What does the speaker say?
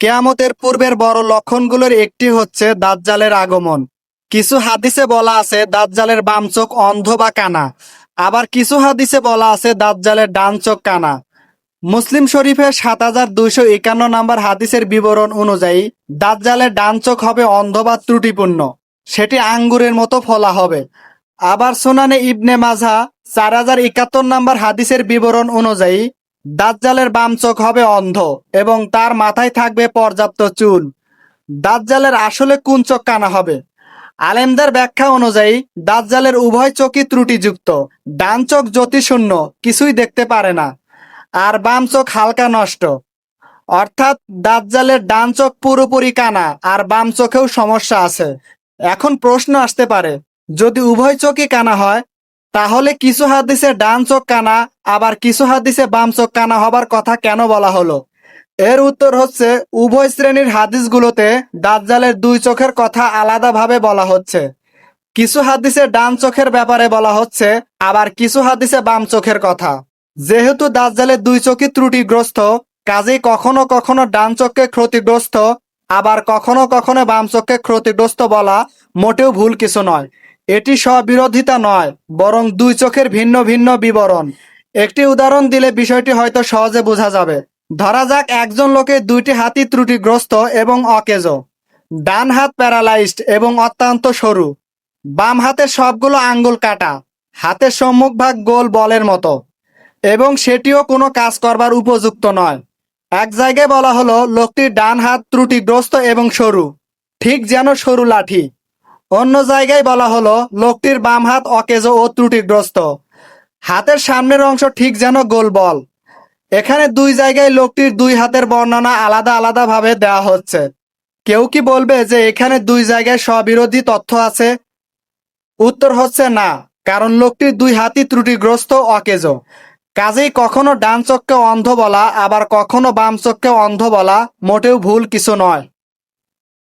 কেয়ামতের পূর্বের বড় লক্ষণগুলোর একটি হচ্ছে দাজ্জালের আগমন। কিছু হাদিসে বলা আছে, দাজ্জালের বাম চোখ অন্ধ বা কানা। আবার কিছু হাদিসে বলা আছে, দাজ্জালের ডান চোখ কানা। মুসলিম শরীফের সাত হাজার দুইশো একান্ন নম্বর হাদিসের বিবরণ অনুযায়ী, দাজ্জালের ডান চোখ হবে অন্ধ বা ত্রুটিপূর্ণ। সেটি আঙ্গুরের মতো ফলা হবে। আবার সোনানে ইবনে মাঝা চার হাজার একাত্তর নম্বর হাদিসের বিবরণ অনুযায়ী দাজ্জালের বাম চোখ হবে অন্ধ এবং তার মাথায় থাকবে পর্যাপ্ত চুল। দাজ্জালের আসলে কোন চোখ কানা হবে? আলেমদের ব্যাখ্যা অনুযায়ী, দাজ্জালের উভয় চোখই ত্রুটিযুক্ত। ডান চোখ জ্যোতিশূন্য, কিছুই দেখতে পারে না। আর বাম চোখ হালকা নষ্ট। অর্থাৎ দাজ্জালের ডান চোখ পুরোপুরি কানা, আর বাম চোখেও সমস্যা আছে। এখন প্রশ্ন আসতে পারে, যদি উভয় চোখই কানা হয় তাহলে কিছু হাদিসে ডান চোখ কানা, আবার কিছু হাদিসে বাম চোখ কানা হবার কথা কেন বলা হলো? এর উত্তর হচ্ছে, উভয় শ্রেণির হাদিসগুলোতে দাজ্জালের দুই চোখের কথা আলাদাভাবে বলা হচ্ছে। কিছু হাদিসে ডান চোখের ব্যাপারে বলা হচ্ছে, আবার কিছু হাদিসে বাম চোখের কথা। যেহেতু দাজ্জালের দুই চোখই ত্রুটিগ্রস্ত, কাজেই কখনো কখনো ডান চোখকে ক্ষতিগ্রস্ত, আবার কখনো কখনো বাম চোখকে ক্ষতিগ্রস্ত বলা মোটেও ভুল কিছু নয়। এটি স্ববিরোধিতা নয়, বরং দুই চোখের ভিন্ন ভিন্ন বিবরণ। একটি উদাহরণ দিলে বিষয়টি হয়তো সহজে বোঝা যাবে। ধরা যাক, একজন লোকের দুইটি হাতই ত্রুটিগ্রস্ত এবং অকেজ। ডান হাত প্যারালাইজড এবং অত্যন্ত সরু। বাম হাতের সবগুলো আঙ্গুল কাটা। হাতের সম্মুখভাগ গোল বলের মতো। এবং সেটিও কোনো কাজ করবার উপযুক্ত নয়। এক জায়গায় বলা হলো লোকটির ডান হাত ত্রুটিগ্রস্ত এবং সরু। ঠিক যেন সরু লাঠি। অন্য জায়গায় বলা হলো, লোকটির বাম হাত অকেজ ও ত্রুটিগ্রস্ত। হাতের সামনের অংশ ঠিক যেন গোল বল। এখানে দুই জায়গায় লোকটির দুই হাতের বর্ণনা আলাদা আলাদা ভাবে দেওয়া হচ্ছে। কেউ কি বলবে যে এখানে দুই জায়গায় স্ববিরোধী তথ্য আছে? উত্তর হচ্ছে না, কারণ লোকটির দুই হাতই ত্রুটিগ্রস্ত, অকেজ। কাজেই কখনো ডান চোখকে অন্ধ বলা, আবার কখনো বাম চোখকে অন্ধ বলা মোটেও ভুল কিছু নয়।